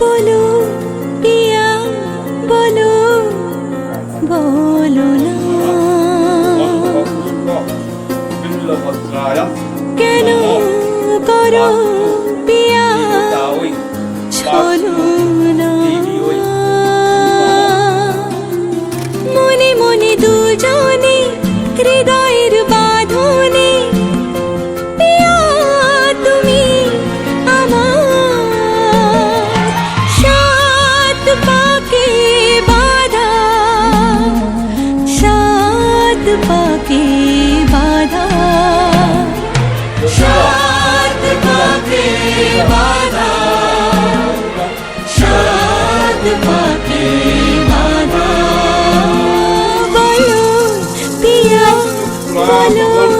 বলো, পিয়া বলো বলো না। কেন করো, পিয়া চলো না। মনে মনে দুজনে হৃদয়ের বা পাকে বাধা। সাত পাকে বাধা। সাত পাকে বাধা। বলো পিয়া বলো।